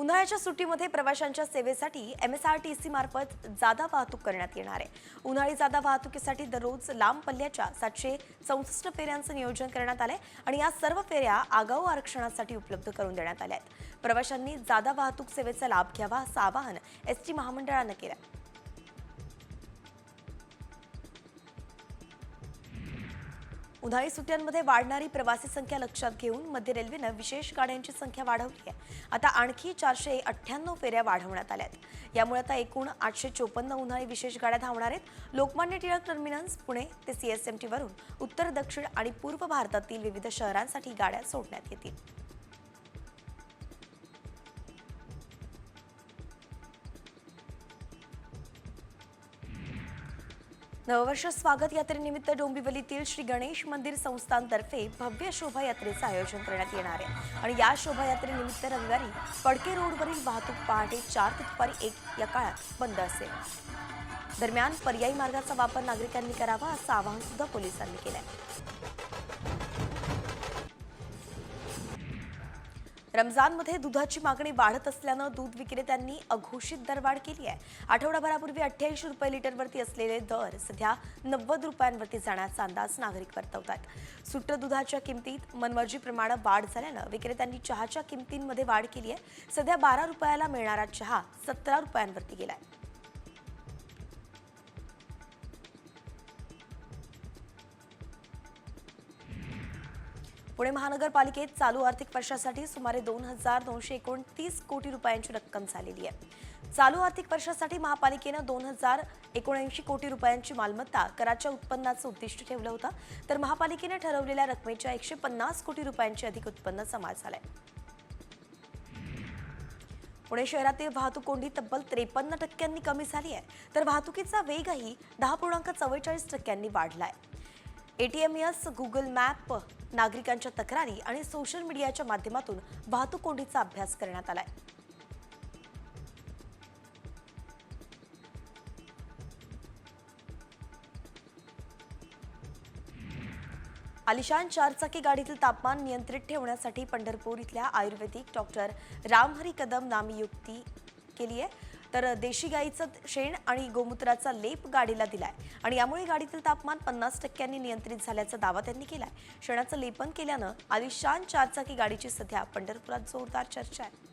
उन्हाळ्याच्या सुट्टीमध्ये प्रवाशांच्या सेवेसाठी M S R T C मार्फत जादा वाहतूक करण्यात येणार आहे. उन्हाळी जादा वाहतुकीसाठी दररोज लांब पल्ल्याच्या सातशे चौसष्ट फेऱ्यांचं नियोजन करण्यात आलंय आणि या सर्व फेऱ्या आगाऊ आरक्षणासाठी उपलब्ध करून देण्यात आल्या आहेत प्रवाशांनी जादा वाहतूक सेवेचा लाभ घ्यावा असं आवाहन एस टी महामंडळानं केलं उन्हाळी सुट्ट्यांमध्ये वाढणारी प्रवासी संख्या लक्षात घेऊन मध्य रेल्वेनं विशेष गाड्यांची संख्या वाढवली आहे. आता आणखी चारशे अठ्ठ्याण्णव फेऱ्या वाढवण्यात आल्या आहेत यामुळे आता एकूण आठशे चोपन्न उन्हाळी विशेष गाड्या धावणार आहेत. लोकमान्य टिळक टर्मिनस पुणे ते सीएसएमटीवरून उत्तर दक्षिण आणि पूर्व भारतातील विविध शहरांसाठी गाड्या सोडण्यात येतील. नववर्ष स्वागत यात्रेनिमित्त डोंबिवलीतील श्री गणेश मंदिर संस्थानतर्फे भव्य शोभायात्रेचं आयोजन करण्यात येणार आहे. आणि या शोभायात्रेनिमित्त रविवारी पडके रोडवरील वाहतूक पहाटे चार ते दुपारी एक या काळात बंद असेल. दरम्यान पर्यायी मार्गाचा वापर नागरिकांनी करावा असं आवाहन सुद्धा पोलिसांनी केलं रमजानमध्ये दुधाची मागणी वाढत असल्यानं दूध विक्रेत्यांनी अघोषित दरवाढ केली आहे. आठवडाभरापूर्वी अठ्ठ्याऐंशी रुपये लिटरवरती असलेले दर सध्या नव्वद रुपयांवरती जाण्याचा अंदाज नागरिक वर्तवतात. सुट्ट दुधाच्या किमतीत मनमर्जीप्रमाणे वाढ झाल्यानं विक्रेत्यांनी चहाच्या किमतींमध्ये वाढ केली आहे. सध्या बारा रुपयाला मिळणारा चहा सतरा रुपयांवरती गेलाय. पुणे महानगरपालिकेत चालू आर्थिक वर्षासाठी सुमारे दोन हजार दोनशे एकोणतीस कोटी रुपयांची रक्कम झालेली आहे. चालू आर्थिक वर्षासाठी महापालिकेनं दोन हजार एकोणऐंशी कोटी रुपयांची मालमत्ता कराच्या उत्पन्नाचं उद्दिष्ट ठेवलं होतं. तर महापालिकेनं ठरवलेल्या रकमेच्या एकशे पन्नास कोटी रुपयांचे अधिक उत्पन्न जमा झालंय. पुणे शहरातील वाहतूक कोंडी तब्बल त्रेपन्न टक्क्यांनी कमी झाली आहे. तर वाहतुकीचा वेगही दहा पूर्णांक चव्वेचाळीस टक्क्यांनी वाढला आहे एटीएमएस गुगल मॅप नागरिकांच्या तक्रारी आणि सोशल मीडियाच्या माध्यमातून वाहतूक कोंडीचा अभ्यास करण्यात आलाय. आलिशान चारचाकी गाडीतील तापमान नियंत्रित ठेवण्यासाठी पंढरपूर इथल्या आयुर्वेदिक डॉक्टर रामहरी कदम नामी युक्ती केली आहे तर देशी गाईचं शेण आणि गोमूत्राचा लेप गाडीला दिलाय. आणि यामुळे गाडीतील तापमान पन्नास टक्क्यांनी नियंत्रित झाल्याचा दावा त्यांनी केलाय. शेणाचं लेपन केल्यानं आलिशान चारचाकी गाडीची सध्या पंढरपुरात जोरदार चर्चा आहे.